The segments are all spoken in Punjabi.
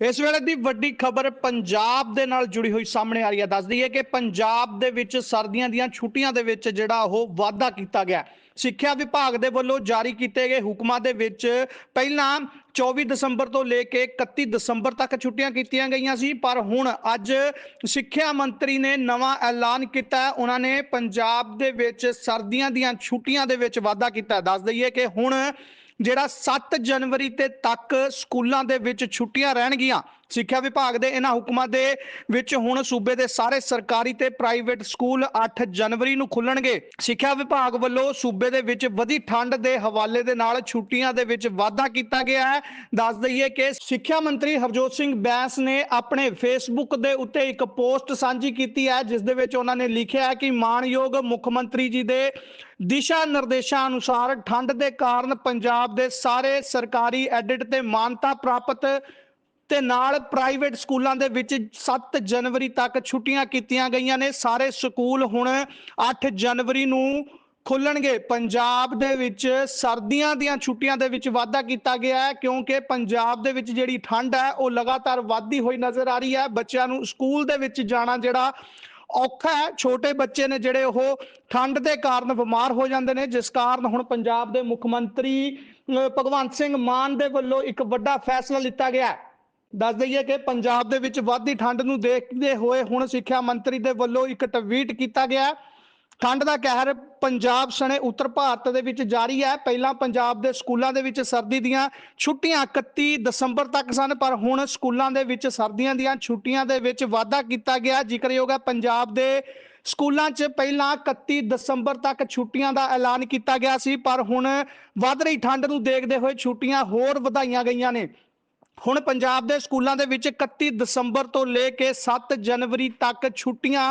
ਇਸ ਵੇਲੇ ਦੀ ਵੱਡੀ ਖਬਰ ਪੰਜਾਬ ਦੇ ਨਾਲ ਜੁੜੀ ਹੋਈ ਸਾਹਮਣੇ ਆ ਰਹੀ ਹੈ। ਦੱਸ ਦਈਏ ਕਿ ਪੰਜਾਬ ਦੇ ਵਿੱਚ ਸਰਦੀਆਂ ਦੀਆਂ ਛੁੱਟੀਆਂ ਦੇ ਵਿੱਚ ਜਿਹੜਾ ਉਹ ਵਾਅਦਾ ਕੀਤਾ ਗਿਆ। ਸਿੱਖਿਆ ਵਿਭਾਗ ਦੇ ਵੱਲੋਂ ਜਾਰੀ ਕੀਤੇ ਗਏ ਹੁਕਮਾਂ ਦੇ ਵਿੱਚ ਪਹਿਲਾਂ 24 ਦਸੰਬਰ ਤੋਂ ਲੈ ਕੇ 31 ਦਸੰਬਰ ਤੱਕ ਛੁੱਟੀਆਂ ਕੀਤੀਆਂ ਗਈਆਂ ਸੀ, ਪਰ ਹੁਣ ਅੱਜ ਸਿੱਖਿਆ ਮੰਤਰੀ ਨੇ ਨਵਾਂ ਐਲਾਨ ਕੀਤਾ ਹੈ। ਉਹਨਾਂ ਨੇ ਪੰਜਾਬ ਦੇ ਵਿੱਚ ਸਰਦੀਆਂ ਦੀਆਂ ਛੁੱਟੀਆਂ ਦੇ ਵਿੱਚ ਵਾਅਦਾ ਕੀਤਾ ਦੱਸ ਦਈਏ ਕਿ ਹੁਣ ਜਿਹੜਾ 7 ਜਨਵਰੀ ਤੇ ਤੱਕ ਸਕੂਲਾਂ ਦੇ ਵਿੱਚ ਛੁੱਟੀਆਂ ਰਹਿਣਗੀਆਂ। ਸਿੱਖਿਆ ਵਿਭਾਗ ਦੇ ਇਹਨਾਂ ਹੁਕਮਾਂ ਦੇ ਵਿੱਚ ਹੁਣ ਸੂਬੇ ਦੇ ਸਾਰੇ ਸਰਕਾਰੀ ਤੇ ਪ੍ਰਾਈਵੇਟ ਸਕੂਲ 8 ਜਨਵਰੀ ਨੂੰ ਖੁੱਲਣਗੇ। ਸਿੱਖਿਆ ਵਿਭਾਗ ਵੱਲੋਂ ਸੂਬੇ ਦੇ ਵਿੱਚ ਵਧੀ ਠੰਡ ਦੇ ਹਵਾਲੇ ਦੇ ਨਾਲ ਛੁੱਟੀਆਂ ਦੇ ਵਿੱਚ ਵਾਧਾ ਕੀਤਾ ਗਿਆ ਹੈ। ਦੱਸ ਦਈਏ ਕਿ ਸਿੱਖਿਆ ਮੰਤਰੀ ਹਰਜੋਤ ਸਿੰਘ ਬੈਂਸ ਨੇ ਆਪਣੇ ਫੇਸਬੁੱਕ ਦੇ ਉੱਤੇ ਇੱਕ ਪੋਸਟ ਸਾਂਝੀ ਕੀਤੀ ਹੈ, ਜਿਸ ਦੇ ਵਿੱਚ ਉਹਨਾਂ ਨੇ ਲਿਖਿਆ ਹੈ ਕਿ ਮਾਣਯੋਗ ਮੁੱਖ ਮੰਤਰੀ ਜੀ ਦੇ ਦਿਸ਼ਾ ਨਿਰਦੇਸ਼ਾਂ ਅਨੁਸਾਰ ਠੰਡ ਦੇ ਕਾਰਨ ਪੰਜਾਬ ਦੇ ਸਾਰੇ ਸਰਕਾਰੀ ਐਡਿਟ ਤੇ ਮਾਨਤਾ ਪ੍ਰਾਪਤ ਤੇ ਨਾਲ ਪ੍ਰਾਈਵੇਟ ਸਕੂਲਾਂ ਦੇ ਵਿੱਚ 7 ਜਨਵਰੀ ਤੱਕ ਛੁੱਟੀਆਂ ਕੀਤੀਆਂ ਗਈਆਂ ਨੇ। ਸਾਰੇ ਸਕੂਲ ਹੁਣ 8 ਜਨਵਰੀ ਨੂੰ ਖੁੱਲਣਗੇ। ਪੰਜਾਬ ਦੇ ਵਿੱਚ ਸਰਦੀਆਂ ਦੀਆਂ ਛੁੱਟੀਆਂ ਦੇ ਵਿੱਚ ਵਾਧਾ ਕੀਤਾ ਗਿਆ ਹੈ ਕਿਉਂਕਿ ਪੰਜਾਬ ਦੇ ਵਿੱਚ ਜਿਹੜੀ ਠੰਡ ਹੈ, ਉਹ ਲਗਾਤਾਰ ਵਧਦੀ ਹੋਈ ਨਜ਼ਰ ਆ ਰਹੀ ਹੈ। ਬੱਚਿਆਂ ਨੂੰ ਸਕੂਲ ਦੇ ਵਿੱਚ ਜਾਣਾ ਜਿਹੜਾ ਔਖਾ ਹੈ। ਛੋਟੇ ਬੱਚੇ ਨੇ ਜਿਹੜੇ ਉਹ ਠੰਡ ਦੇ ਕਾਰਨ ਬਿਮਾਰ ਹੋ ਜਾਂਦੇ ਨੇ। ਜਿਸ ਕਾਰਨ ਹੁਣ ਪੰਜਾਬ ਦੇ ਮੁੱਖ ਮੰਤਰੀ ਭਗਵੰਤ ਸਿੰਘ ਮਾਨ ਦੇ ਵੱਲੋਂ ਇੱਕ ਵੱਡਾ ਫੈਸਲਾ ਲਿੱਤਾ ਗਿਆ ਹੈ। ਦੱਸ ਦਈਏ ਕਿ ਪੰਜਾਬ ਦੇ ਵਿੱਚ ਵੱਧਦੀ ਠੰਡ ਨੂੰ ਦੇਖਦੇ ਹੋਏ ਹੁਣ ਸਿੱਖਿਆ ਮੰਤਰੀ ਦੇ ਵੱਲੋਂ ਇੱਕ ਟਵੀਟ ਕੀਤਾ ਗਿਆ। ਠੰਡ ਦਾ ਕਹਿਰ ਪੰਜਾਬ ਸਣੇ ਉੱਤਰ ਭਾਰਤ ਦੇ ਵਿੱਚ ਜਾਰੀ ਹੈ। ਪਹਿਲਾਂ ਪੰਜਾਬ ਦੇ ਸਕੂਲਾਂ ਦੇ ਵਿੱਚ ਸਰਦੀ ਦੀਆਂ ਛੁੱਟੀਆਂ 31 ਦਸੰਬਰ ਤੱਕ ਸਨ, ਪਰ ਹੁਣ ਸਕੂਲਾਂ ਦੇ ਵਿੱਚ ਸਰਦੀਆਂ ਦੀਆਂ ਛੁੱਟੀਆਂ ਦੇ ਵਿੱਚ ਵਾਧਾ ਕੀਤਾ ਗਿਆ। ਜ਼ਿਕਰਯੋਗ ਹੈ, ਪੰਜਾਬ ਦੇ ਸਕੂਲਾਂ 'ਚ ਪਹਿਲਾਂ 31 ਦਸੰਬਰ ਤੱਕ ਛੁੱਟੀਆਂ ਦਾ ਐਲਾਨ ਕੀਤਾ ਗਿਆ ਸੀ, ਪਰ ਹੁਣ ਵੱਧ ਰਹੀ ਠੰਡ ਨੂੰ ਦੇਖਦੇ ਹੋਏ ਛੁੱਟੀਆਂ ਹੋਰ ਵਧਾਈਆਂ ਗਈਆਂ ਨੇ। ਹੁਣ ਪੰਜਾਬ ਦੇ ਸਕੂਲਾਂ ਦੇ ਵਿੱਚ 31 ਦਸੰਬਰ ਤੋਂ ਲੈ ਕੇ 7 ਜਨਵਰੀ ਤੱਕ ਛੁੱਟੀਆਂ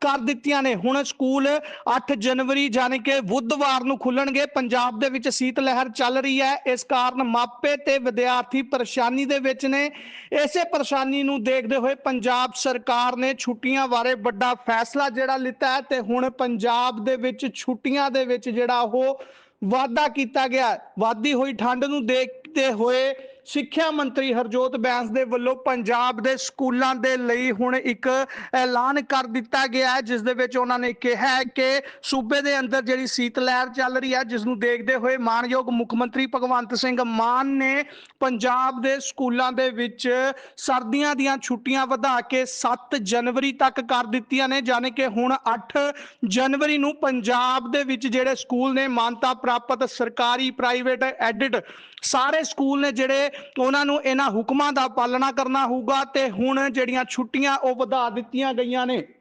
ਕਰ ਦਿੱਤੀਆਂ ਨੇ। ਹੁਣ ਸਕੂਲ 8 ਜਨਵਰੀ ਯਾਨੀ ਕਿ ਬੁੱਧਵਾਰ ਨੂੰ ਖੁੱਲਣਗੇ। ਪੰਜਾਬ ਦੇ ਵਿੱਚ ਸੀਤ ਲਹਿਰ ਚੱਲ ਰਹੀ ਹੈ। ਇਸ ਕਾਰਨ ਮਾਪੇ ਤੇ ਵਿਦਿਆਰਥੀ ਪਰੇਸ਼ਾਨੀ ਦੇ ਵਿੱਚ ਨੇ। ਇਸੇ ਪਰੇਸ਼ਾਨੀ ਨੂੰ ਦੇਖਦੇ ਹੋਏ ਪੰਜਾਬ ਸਰਕਾਰ ਨੇ ਛੁੱਟੀਆਂ ਬਾਰੇ ਵੱਡਾ ਫੈਸਲਾ ਜਿਹੜਾ ਲਿੱਤਾ ਹੈ ਤੇ ਹੁਣ ਪੰਜਾਬ ਦੇ ਵਿੱਚ ਛੁੱਟੀਆਂ ਦੇ ਵਿੱਚ ਜਿਹੜਾ ਉਹ ਵਾਅਦਾ ਕੀਤਾ ਗਿਆ ਹੈ। ਵਾਧੀ ਹੋਈ ਠੰਡ ਨੂੰ ਦੇਖਦੇ ਹੋਏ ਸਿੱਖਿਆ ਮੰਤਰੀ ਹਰਜੋਤ ਬੈਂਸ ਦੇ ਵੱਲੋਂ ਪੰਜਾਬ ਦੇ ਸਕੂਲਾਂ ਦੇ ਲਈ ਹੁਣ ਇੱਕ ਐਲਾਨ ਕਰ ਦਿੱਤਾ ਗਿਆ ਹੈ, ਜਿਸ ਦੇ ਵਿੱਚ ਉਹਨਾਂ ਨੇ ਕਿਹਾ ਹੈ ਕਿ ਸੂਬੇ ਦੇ ਅੰਦਰ ਜਿਹੜੀ ਸੀਤ ਲਹਿਰ ਚੱਲ ਰਹੀ ਹੈ, ਜਿਸ ਨੂੰ ਦੇਖਦੇ ਹੋਏ ਮਾਨਯੋਗ ਮੁੱਖ ਮੰਤਰੀ ਭਗਵੰਤ ਸਿੰਘ ਮਾਨ ਨੇ ਪੰਜਾਬ ਦੇ ਸਕੂਲਾਂ ਦੇ ਵਿੱਚ ਸਰਦੀਆਂ ਦੀਆਂ ਛੁੱਟੀਆਂ ਵਧਾ ਕੇ 7 ਜਨਵਰੀ ਤੱਕ ਕਰ ਦਿੱਤੀਆਂ ਨੇ ਯਾਨੀ ਕਿ ਹੁਣ 8 ਜਨਵਰੀ ਨੂੰ ਪੰਜਾਬ ਦੇ ਵਿੱਚ ਜਿਹੜੇ ਸਕੂਲ ਨੇ, ਮਾਨਤਾ ਪ੍ਰਾਪਤ ਸਰਕਾਰੀ, ਪ੍ਰਾਈਵੇਟ ਐਡਿਟ ਸਾਰੇ ਸਕੂਲ ਨੇ ਜਿਹੜੇ ਉਹਨਾਂ ਨੂੰ ਇਹਨਾਂ ਹੁਕਮਾਂ ਦਾ ਪਾਲਣਾ ਕਰਨਾ ਹੋਊਗਾ ਤੇ ਹੁਣ ਜਿਹੜੀਆਂ ਛੁੱਟੀਆਂ ਉਹ ਵਧਾ ਦਿੱਤੀਆਂ ਗਈਆਂ ਨੇ।